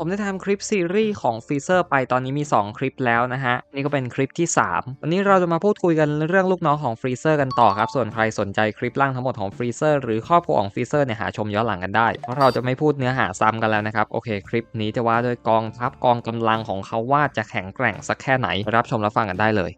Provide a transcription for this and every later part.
ผมได้ทำคลิปซีรีส์ของฟรีเซอร์ไปตอนนี้มี 2 คลิปแล้วนะฮะ นี่ก็เป็นคลิปที่ 3 วันนี้เราจะมาพูดคุยกันเรื่องลูกน้องของฟรีเซอร์กันต่อครับ ส่วนใครสนใจคลิปล่างทั้งหมดของฟรีเซอร์หรือครอบครัวของฟรีเซอร์เนี่ยหาชมย้อนหลังกันได้ เพราะเราจะไม่พูดเนื้อหาซ้ำกันแล้วนะครับ โอเค คลิปนี้จะว่าด้วยกองทัพกองกำลังของเขาว่าจะแข็งแกร่งสักแค่ไหนรับชมรับฟังกันได้เลย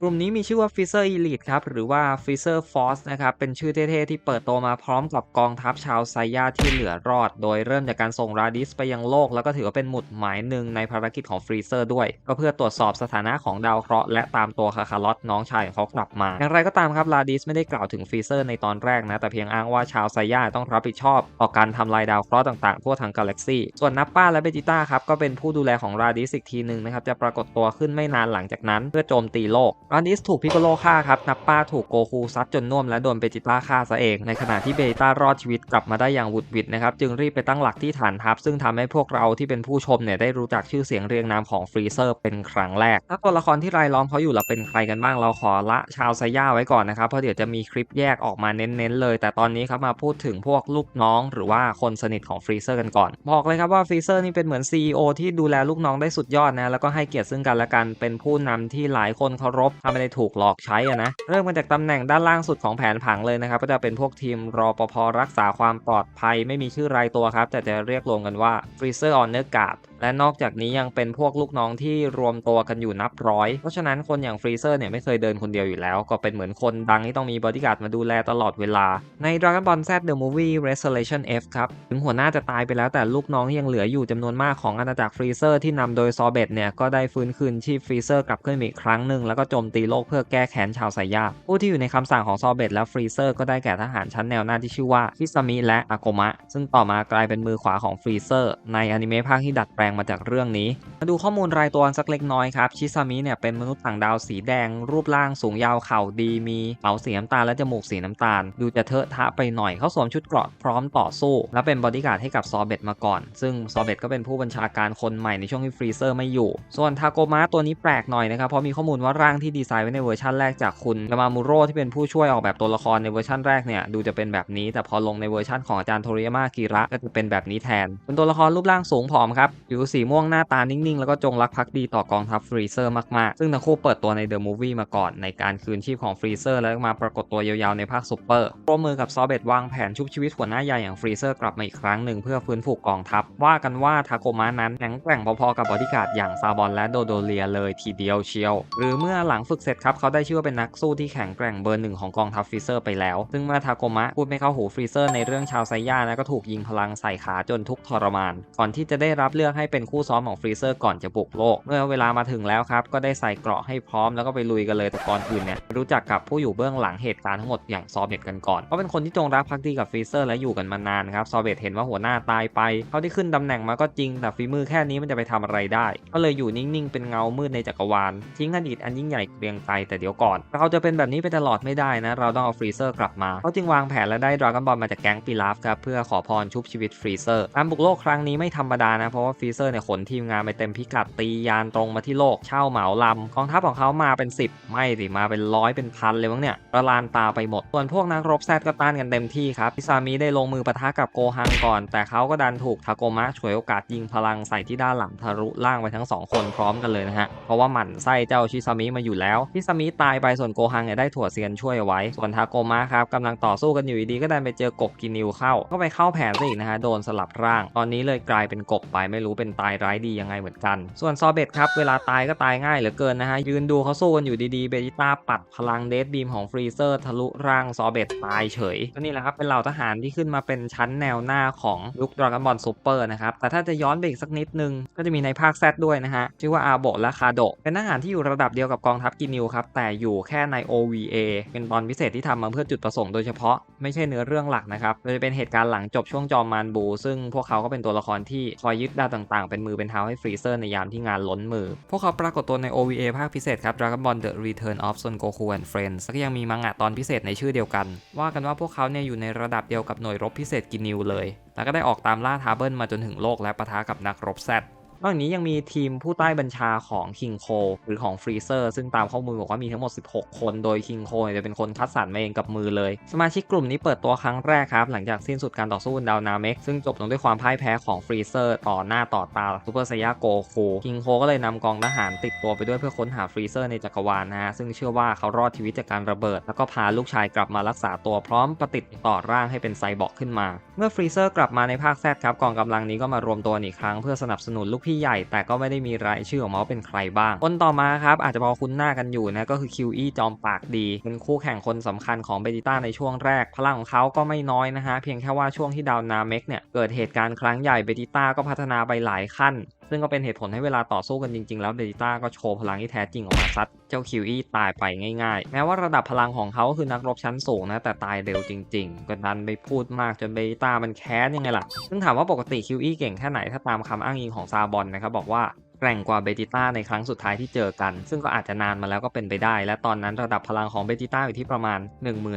กลุ่มนี้มีชื่อว่า f i z z e r Elite ครับ หรือว่า f i z z e r Force นะครับ เป็นชื่อเท่ๆ ที่เปิดตัวมาพร้อมกับกองทัพชาวไซย่าที่เหลือรอด โดยเริ่มจากการส่งราดิสไปยังโลก แล้วก็ถือว่าเป็นหมุดหมายหนึ่งในภารกิจของฟรีเซอร์ด้วย ก็เพื่อตรวจสอบสถานะของดาวเคราะห์และตามตัวคาคาลอตน้องชายของเขากลับมา อย่างไรก็ตามครับราดิสไม่ได้กล่าวถึงฟรีเซอร์ในตอนแรกนะ แต่เพียงอ้างว่าชาวไซย่าต้องรับผิดชอบต่อการทำลายดาวเคราะห์ต่างๆทั่วทั้งกาแล็กซีส่วนนับป้าและเบจิต้าครับก็เป็นผู้ดูแลของราดิสอีกทีหนึ่งนะครับจะปรากฏตัวขึ้นไม่นานหลังจากนั้น เพื่อโจมตีโลกราดิสถูกพิโกโลฆ่าครับ นับป้าถูกโกคูซัดจนน่วมและโดนเบจิต้าฆ่าซะเอง ในขณะที่เบจิต้ารอดชีวิตกลับมาได้อย่างหวุดหวิดนะครับ จึงรีบไปตั้งหลักที่ฐานทัพ ซึ่งทำให้พวกเราที่เป็นผู้ชมเนี่ยได้รู้จักชื่อเสียงเรียงนามของฟรีเซอร์เป็นครั้งแรก ถ้าตัวละครที่รายล้อมเขาอยู่เราเป็นใครกันบ้าง เราขอละชาวไซย่าไว้ก่อนนะครับ เพราะเดี๋ยวจะมีคลิปแยกออกมาเน้นๆเลย แต่ตอนนี้ครับมาพูดถึงพวกลูกน้อง หรือว่าคนสนิทของฟรีเซอร์กันก่อน บอกเลยครับว่าฟรีเซอร์นี่เป็นเหมือน CEO ที่ดูแลลูกน้องได้สุดยอดนะ แล้วก็ให้เกียรติซึ่งกันและกัน เป็นผู้นำที่หลายคนเคารพถ้าไม่ได้ถูกหลอกใช้อะนะ เริ่มมาจากตำแหน่งด้านล่างสุดของแผนผังเลยนะครับ ก็จะเป็นพวกทีมรอปภรักษาความปลอดภัย ไม่มีชื่อรายตัวครับ แต่จะเรียกรวมกันว่า Freezer on the Guard และนอกจากนี้ยังเป็นพวกลูกน้องที่รวมตัวกันอยู่นับร้อย เพราะฉะนั้นคนอย่างฟรีเซอร์เนี่ยไม่เคยเดินคนเดียวอยู่แล้ว ก็เป็นเหมือนคนดังที่ต้องมีบอดี้การ์ดมาดูแลตลอดเวลา ใน Dragon Ball Z The Movie Resurrection F ครับ ถึงหัวหน้าจะตายไปแล้วแต่ลูกน้องที่ยังเหลืออยู่จำนวนมากของอาณาจักรฟรีเซอร์ที่นำโดยซอเบตเนี่ยก็ได้ฟื้นคืนชีพฟรีเซอร์กลับขึ้นอีกครั้งหนึ่งแล้วก็โจมตีโลกเพื่อแก้แค้นชาวไซยาผู้ที่อยู่ในคำสั่งของซอเบตและฟรีเซอร์ก็ได้แก่ทหารชั้นแนวหน้าที่ชื่อว่าคิซามิและอาโกมะซึ่งต่อมากลายเป็นมือขวาของฟรีเซอร์ในอนิเมะภาคที่ดัดแปลงมาจากเรื่องนี้ มาดูข้อมูลรายตัวสักเล็กน้อยครับ ชิซามิเนี่ยเป็นมนุษย์ต่างดาวสีแดง รูปร่างสูงยาวเข่าดีมีเป๋าสีน้ำตาลและจมูกสีน้ำตาล ดูจะเทอะทะไปหน่อยเขาสวมชุดเกราะพร้อมต่อสู้ และเป็นบอดี้การ์ดให้กับซอเบตมาก่อน ซึ่งซอเบตก็เป็นผู้บัญชาการคนใหม่ในช่วงที่ฟรีเซอร์ไม่อยู่ ส่วนทาโกมะตัวนี้แปลกหน่อยนะครับเพราะมีข้อมูลว่าร่างที่ดีไซน์ไว้ในเวอร์ชันแรกจากคุณยามามูโร่ที่เป็นผู้ช่วยออกแบบตัวละครในเวอร์ชันแรกเนี่ยดูจะเป็นแบบนี้แต่พอลงในเวอร์ชันของอาจารย์โทริยามากิระก็จะเป็นแบบนี้แทนเป็นตัวละครรูปร่างสูงผอมครับผิวสีม่วงหน้าตานิ่งๆ แล้วก็จงรักภักดีต่อกองทัพฟรีเซอร์มากๆ ซึ่งทั้งคู่เปิดตัวในเดอะมูฟวี่มาก่อนในการคืนชีพของฟรีเซอร์แล้วมาปรากฏตัวยาวๆในภาคซูเปอร์ร่วมมือกับซอเบตวางแผนชุบชีวิตหัวหน้าใหญ่อย่างฟรีเซอร์กลับมาอีกครั้งหนึ่งเพื่อฟื้นฟูกองทัพ ว่ากันว่าทาโกมะนั้นแข็งแกร่งพอๆกับบอดี้การ์ดอย่างซาบอนและโดโดเลียเลยทีเดียวเชียว หรือเมื่อหลังฝึกเสร็จครับเขาได้ชื่อว่าเป็นนักสู้ที่แข็งแกร่งเบอร์หนึ่งของกองทัพฟรีเซอร์ไปแล้ว ซึ่งเมื่อทาโกมะพูดไม่เข้าหูฟรีเซอร์ในเรื่องชาวไซย่านะก็ถูกยิงพลังใส่ขาจนทุกทรมาน ก่อนที่จะได้รับเลือกให้เป็นคู่ซ้อมของฟรีเซอร์ก่อนจะบุกโลก เมื่อเวลามาถึงแล้วครับ ก็ได้ใส่เกราะให้พร้อมแล้วก็ไปลุยกันเลยแต่ก่อนอื่นเนี่ยรู้จักกับผู้อยู่เบื้องหลังเหตุการณ์ทั้งหมดอย่างซอเบตกันก่อนเพราะเป็นคนที่จงรักภักดีกับฟรีเซอร์และอยู่กันมานานครับซอเบตเห็นว่าหัวหน้าตายไปเขาที่ขึ้นตำแหน่งมาก็จริง แต่ฝีมือแค่นี้มันจะไปทำอะไรได้ ก็เลยอยู่นิ่งๆเป็นเงามืดในจักรวาลทิ้งอดีตอันยิ่งใหญ่เรียงไกลแต่เดี๋ยวก่อน เราจะเป็นแบบนี้ไปตลอดไม่ได้นะ เราต้องเอาฟรีเซอร์กลับมาเขาจึงวางแผนและได้ดราก้อนบอลมาจากแก๊งปีลาฟครับเพื่อขอพรชุบชีวิตฟรีเซอร์การบุกโลกครั้งนี้ไม่ธรรมดานะเพราะว่าฟรีเซอร์เนี่ยขนทีมงานไปเต็มพิกัดตียานตรงมาที่โลกเช่าเหมาลำกองทัพของเขามาเป็น 10 ไม่สิมาเป็นร้อยเป็นพันเลยมั้งเนี่ยประลานตาไปหมด ส่วนพวกนักรบแซดก็ต้านกันเต็มที่ครับพิซามิได้ลงมือปะทะกับโกฮังก่อน แต่เขาก็ดันถูกทาโกมะฉวยโอกาสยิงพลังใส่ที่ด้านหลังทะลุล่างไปทั้ง 2 คนพร้อมกันเลยนะฮะเพราะว่าหมั่นไส้เจ้าชิซามิมาอยู่แล้วชิซามิตายไปส่วนโกฮังเนี่ยได้ถั่วเซียนช่วยไว้ ส่วนทาโกมะครับกำลังต่อสู้กันอยู่ดีก็ดันไปเจอกบกินิวเข้า ก็ไปเข้าแผนซะอีกนะฮะโดนสลับร่าง ตอนนี้เลยกลายเป็นกบไปไม่รู้เป็นตายร้ายดียังไงเหมือนกัน ส่วนซอเบตครับเวลาตายก็ตายง่ายเหลือเกินนะฮะ ยืนดูเขาสู้กันอยู่ดีๆ เบจิต้าปัดพลังเดดบีมของฟรีเซอร์ทะลุร่างซอเบตตายเฉยก็นี่แหละครับเป็นเหล่าทหารที่ขึ้นมาเป็นชั้นแนวหน้าของยุคดราก้อนบอลซูเปอร์นะครับ แต่ถ้าจะย้อนไปอีกสักนิดนึง ก็จะมีในภาคแซดด้วยนะฮะ ชื่อว่าอาโบและคาโดเป็นทหารที่อยู่ระดับเดียวกับกองทัพกินิวครับ แต่อยู่แค่ใน OVA เป็นตอนพิเศษที่ทำมาเพื่อจุดประสงค์โดยเฉพาะไม่ใช่เนื้อเรื่องหลักนะครับโดยจะเป็นเหตุการณ์หลังจบช่วงจอมมานบู ซึ่งพวกเขาก็เป็นตัวละครที่คอยยึดดาวต่างๆเป็นมือเป็นเท้าให้ฟรีเซอร์ในยามที่งานล้นมือ พวกเขาปรากฏตัวใน OVA ภาคพิเศษครับ Dragon Ball The Return of Son Goku and Friends แล้วก็ยังมีมังงะตอนพิเศษในชื่อเดียวกัน ว่ากันว่าพวกเขาเนี่ยอยู่ในระดับเดียวกับหน่วยรบพิเศษกินิวเลย แล้วก็ได้ออกตามล่าทาเบิลมาจนถึงโลกและปะทะกับนักรบแซด นอกจากนี้ยังมีทีมผู้ใต้บัญชาของคิงโคหรือของฟรีเซอร์ซึ่งตามข้อมูลบอกว่ามีทั้งหมด 16 คนโดยคิงโคจะเป็นคนคัดสรรมาเองกับมือเลย สมาชิกกลุ่มนี้เปิดตัวครั้งแรกครับหลังจากสิ้นสุดการต่อสู้ดาวนาเมกซึ่งจบลงด้วยความพ่ายแพ้ของฟรีเซอร์ต่อหน้าต่อตาซูเปอร์ไซยาโกคูคิงโคก็เลยนำกองทหารติดตัวไปด้วยเพื่อค้นหาฟรีเซอร์ในจักรวาลนะฮะซึ่งเชื่อว่าเขารอดชีวิตจากการระเบิด แล้วก็พาลูกชายกลับมารักษาตัวพร้อมประติดต่อร่างให้เป็นไซบอร์กขึ้นมา เมื่อฟรีเซอร์กลับมาในภาคแซดครับกองกำลังนี้ก็มารวมตัวอีกครั้งเพื่อสนับสนุนลูกพี่ใหญ่ แต่ก็ไม่ได้มีรายชื่อออกมาว่าเป็นใครบ้าง คนต่อมาครับอาจจะพอคุ้นหน้ากันอยู่นะก็คือคิวอี้จอมปากดีเป็นคู่แข่งคนสำคัญของเบจิต้าในช่วงแรก พลังของเขาก็ไม่น้อยนะฮะเพียงแค่ว่าช่วงที่ดาวนาเมกเนี่ยเกิดเหตุการณ์ครั้งใหญ่เบจิต้าก็พัฒนาไปหลายขั้น ซึ่งก็เป็นเหตุผลให้เวลาต่อสู้กันจริงๆ แล้วเบจิต้าก็โชว์พลังที่แท้จริงออกมาซัดเจ้าคิวอี้ตายไปง่ายๆ แม้ว่าระดับพลังของเขาคือนักรบชั้นสูงนะ แต่ตายเร็วจริงๆ ก็ดันไปพูดมากจนเบจิต้ามันแค้นยังไงล่ะ ซึ่งถามว่าปกติคิวอี้เก่งแค่ไหนถ้าตามคำอ้างอิงของซาบอนนะครับบอกว่าแกร่งกว่าเบจิต้าในครั้งสุดท้ายที่เจอกัน ซึ่งก็อาจจะนานมาแล้วก็เป็นไปได้ และตอนนั้นระดับพลังของเบจิต้าอยู่ที่ประมาณ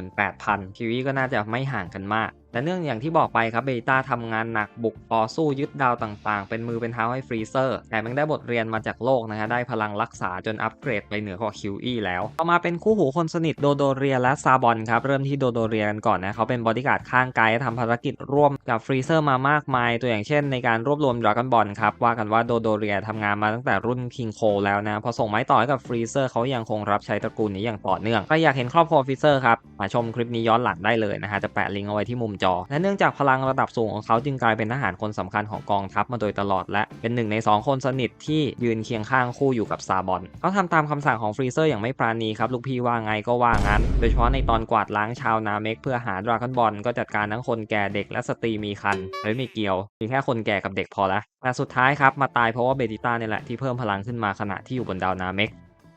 18,000คิวอี้ก็น่าจะไม่ห่างกันมากแต่เนื่องอย่างที่บอกไปครับเบต้าทำงานหนักบุกต่อสู้ยึดดาวต่างๆ เป็นมือเป็นเท้าให้ฟรีเซอร์ แต่มันได้บทเรียนมาจากโลกนะฮะได้พลังรักษาจนอัปเกรดไปเหนือกว่าคิวอีแล้ว ต่อมาเป็นคู่หูคนสนิทโดโดเรียและซาบอนครับเริ่มที่โดโดเรียกันก่อนนะเขาเป็นบอดี้การ์ดข้างกายทำภารกิจร่วมกับฟรีเซอร์มามากมาย ตัวอย่างเช่นในการรวบรวมดราก้อนบอลครับว่ากันว่าโดโดเรียทำงานมาตั้งแต่รุ่นคิงโคแล้วนะพอส่งไม้ต่อให้กับฟรีเซอร์เขายังคงรับใช้ตระกูลนี้อย่างต่อเนื่องใครอยากเห็นครอบครัวฟรีเซอร์ครับมาชมคลิปนี้ย้อนหลังได้เลยนะฮะจะแปะลิงก์เอาไว้ที่มุมจอ และเนื่องจากพลังระดับสูงของเขาจึงกลายเป็นทหารคนสำคัญของกองทัพมาโดยตลอดและเป็นหนึ่งใน 2 คนสนิทที่ยืนเคียงข้างคู่อยู่กับซาบอนเขาทำตามคำสั่งของฟรีเซอร์อย่างไม่ปราณีครับ ลูกพี่ว่าไงก็ว่างั้น โดยเฉพาะในตอนกวาดล้างชาวนาเมกเพื่อหาดราก้อนบอลก็จัดการทั้งคนแก่เด็กและสตรีมีคันไม่เกี่ยวมีแค่คนแก่กับเด็กพอละแต่สุดท้ายครับมาตายเพราะว่าเบติต้าเนี่ยแหละที่เพิ่มพลังขึ้นมาขณะที่อยู่บนดาวนาเมก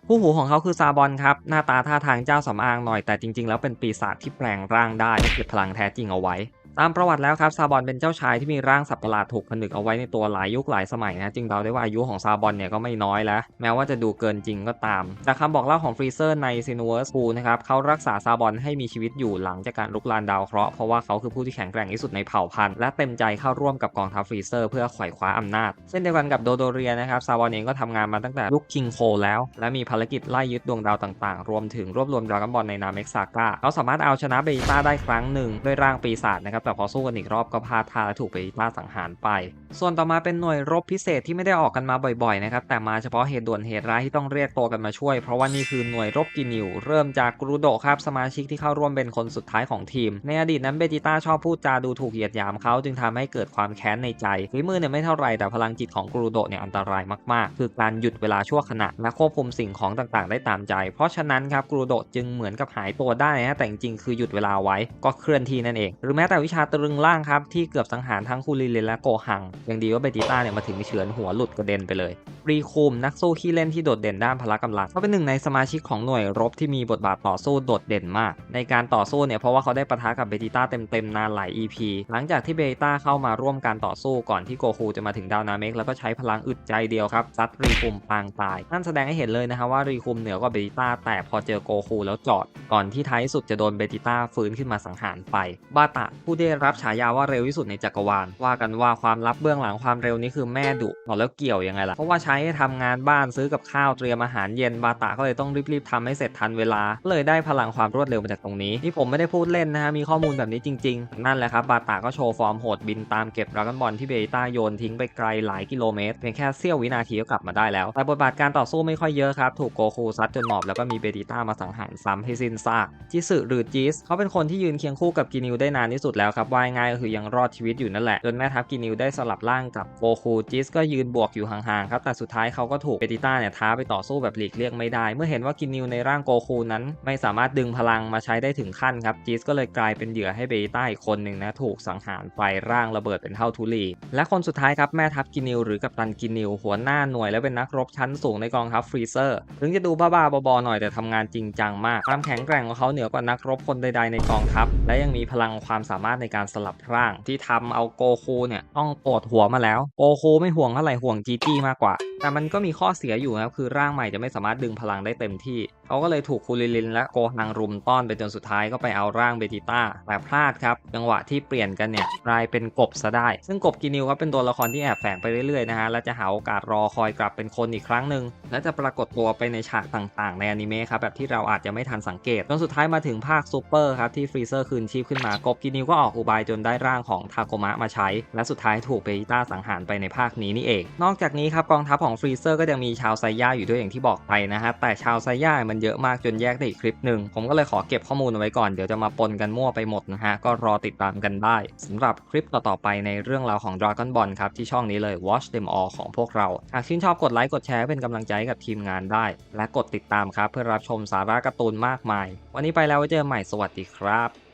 คู่หูของเขาคือซาบอนครับ หน้าตาท่าทางเจ้าสำอางหน่อยแต่จริงๆ แล้วเป็นปีศาจที่แปลงร่างได้เก็บพลังแท้จริงเอาไว้ ตามประวัติแล้วครับซาบอนเป็นเจ้าชายที่มีร่างสัตว์ประหลาดถูกผนึกเอาไว้ในตัวหลายยุคหลายสมัยนะ จึงเดาได้ว่าอายุของซาบอนเนี่ยก็ไม่น้อยแล้ว แม้ว่าจะดูเกินจริงก็ตาม จากคำบอกเล่าของฟรีเซอร์ในซีนเวอร์สคูนะครับเขารักษาซาบอนให้มีชีวิตอยู่หลังจากการลุกลานดาวเคราะห์เพราะว่าเขาคือผู้ที่แข็งแกร่งที่สุดในเผ่าพันธุ์และเต็มใจเข้าร่วมกับกองทัพฟรีเซอร์เพื่อไขว่คว้าอำนาจ เช่นเดียวกันกับโดโดเรียนะครับซาบอนเองก็ทำงานมาตั้งแต่ลุกคิงโคแล้ว และมีภารกิจไล่ยึดดวงดาวต่างๆ รวมถึงรวบรวมดราก้อนบอลในนาเม็กซาก้าเขาสามารถเอาชนะเบต้าได้ครั้งหนึ่งด้วยร่างปีศาจนะครับแต่พอสู้กันอีกรอบก็พลาดท่าและถูกเบต้าสังหารไป ส่วนต่อมาเป็นหน่วยรบพิเศษที่ไม่ได้ออกกันมาบ่อยๆนะครับแต่มาเฉพาะเหตุด่วนเหตุร้ายที่ต้องเรียกตัวกันมาช่วย เพราะว่านี่คือหน่วยรบกินิว เริ่มจากกรูโดครับสมาชิกที่เข้าร่วมเป็นคนสุดท้ายของทีม ในอดีตนั้นเบจิต้าชอบพูดจาดูถูกเหยียดหยามเขาจึงทำให้เกิดความแค้นในใจฝีมือเนี่ยไม่เท่าไรแต่พลังจิตของกรูโดเนี่ยอันตรายมากๆ คือการหยุดเวลาชั่วขณะและควบคุมสิ่งของต่างๆ ได้ตามใจ เพราะฉะนั้นครับกรูโดจึงเหมือนกับหายตัวได้นะแต่จริงๆคือหยุดเวลาไว้ก็เคลื่อนที่นั่นเอง หรือแม้แต่วิชาตรึงล่างครับที่เกือบสังหารทั้งคูริเลนและโกหังยังดีว่าเบจิต้าเนี่ยมาถึงเฉือนหัวหลุดกระเด็นไปเลยรีคูมนักสู้ขี้เล่นที่โดดเด่นด้านพละกำลังเขาเป็นหนึ่งในสมาชิกของหน่วยรบที่มีบทบาทต่อสู้โดดเด่นมาก ในการต่อสู้เนี่ยเพราะว่าเขาได้ปะทะกับเบจิต้าเต็มๆนานหลาย EP หลังจากที่เบจิต้าเข้ามาร่วมการต่อสู้ก่อนที่โกคูจะมาถึงดาวนาเมกแล้วก็ใช้พลังอึดใจเดียวครับซัดรีคูมปางตายนั่นแสดงให้เห็นเลยนะฮะว่ารีคูมเหนือกว่าเบจิต้าแต่พอเจอโกคูแล้วจอด ก่อนที่ท้ายสุดจะโดนเบจิต้าฟื้นขึ้นมาสังหารไปบาตะผู้ได้รับฉายาว่าเร็วที่สุดในจักรวาล ว่ากันว่าความลับเบื้องหลังความเร็วนี้คือแม่ดุบอกแล้วเกี่ยวยังไงล่ะ เพราะว่าใช้ให้ทำงานบ้านซื้อกับข้าวเตรียมอาหารเย็นบาตะก็เลยต้องรีบๆทำให้เสร็จทันเวลา เลยได้พลังความรวดเร็วมาจากตรงนี้นี่ผมไม่ได้พูดเล่นนะฮะมีข้อมูลแบบนี้จริง ๆ นั่นแหละครับบาตะก็โชว์ฟอร์มโหดบินตามเก็บดราก้อนบอลที่เบต้าโยนทิ้งไปไกลหลายกิโลเมตรเพียงแค่เสี้ยววินาทีก็กลับมาได้แล้วแต่บทบาทการต่อสู้ไม่ค่อยเยอะครับถูกโกคูซัดจนหมอบแล้วก็มีเบต้ามาสังหารซ้ำให้สิ้นซากจิสึหรือจิสเขาเป็นคนที่ยืนเคียงคู่กับกินิวได้นานที่สุดแล้วครับว่ายง่ายก็คือยังรอดชีวิตอยู่นั่นแหละ จนแม่ทัพกินิวได้สลับร่างกับโกคูจิสก็ยืนบวกอยู่ห่างๆครับแต่สุดท้ายเขาก็ถูกเบติต้าเนี่ยท้าไปต่อสู้แบบหลีกเลี่ยงไม่ได้ เมื่อเห็นว่ากินิวในร่างโกคูนั้นไม่สามารถดึงพลังมาใช้ได้ถึงขั้นครับจิสก็เลยกลายเป็นเหยื่อให้เบติต้าอีกคนหนึ่งนะถูกสังหารไปร่างระเบิดเป็นเท่าทุลีและคนสุดท้ายครับแม่ทัพกินิวหรือกัปตันกินิวหัวหน้าหน่วยและเป็นนักรบชั้นสูงในกองทัพฟรีเซอร์ถึงจะดูบ้าๆบอๆหน่อยแต่ทำงานจริงจังมากความแข็งแกร่งของเขาเหนือกว่านักรบคนใดๆในกองทัพ และยังมีพลังความสามารถในการสลับร่างที่ทำเอาโกคูเนี่ยต้องปวดหัวมาแล้ว โกคูไม่ห่วงเท่าไหร่ห่วงจีจี้มากกว่า แต่มันก็มีข้อเสียอยู่นะครับคือร่างใหม่จะไม่สามารถดึงพลังได้เต็มที่ เขาก็เลยถูกคูริลินและโกฮังรุมต้อนไปจนสุดท้ายก็ไปเอาร่างเบจิต้าแต่พลาดครับจังหวะที่เปลี่ยนกันเนี่ยกลายเป็นกบซะได้ ซึ่งกบกินิวก็เป็นตัวละครที่แอบแฝงไปเรื่อยๆนะฮะและจะหาโอกาสรอคอยกลับเป็นคนอีกครั้งหนึ่งและจะปรากฏตัวไปในฉากต่างๆ ในอนิเมะครับแบบที่เราอาจจะไม่ทันสังเกตจนสุดท้ายมาถึงภาคซูเปอร์ครับที่ฟรีเซอร์คืนชีพขึ้นมากบกินิวก็ออกอุบายจนได้ร่างของทาโกมะมาใช้ และสุดท้ายถูกเบจิต้าสังหารไปในภาคนี้นี่เอง นอกจากนี้ครับกองทัพของฟรีเซอร์ก็ยังมีชาวไซย่าอยู่ด้วยอย่างที่บอกไปนะฮะแต่ชาวไซย่ามันเยอะมากจนแยกได้อีกคลิปหนึ่งผมก็เลยขอเก็บข้อมูลเอาไว้ก่อนเดี๋ยวจะมาปนกันมั่วไปหมดนะฮะก็รอติดตามกันได้สำหรับคลิปต่อๆไปในเรื่องราวของ Dragon Ball ครับที่ช่องนี้เลย Watch Them All ของพวกเราหากชื่นชอบกดไลค์กดแชร์เป็นกำลังใจให้กับทีมงานได้ และกดติดตามครับเพื่อรับชมสาระการ์ตูนมากมาย วันนี้ไปแล้วไว้เจอกันใหม่สวัสดีครับ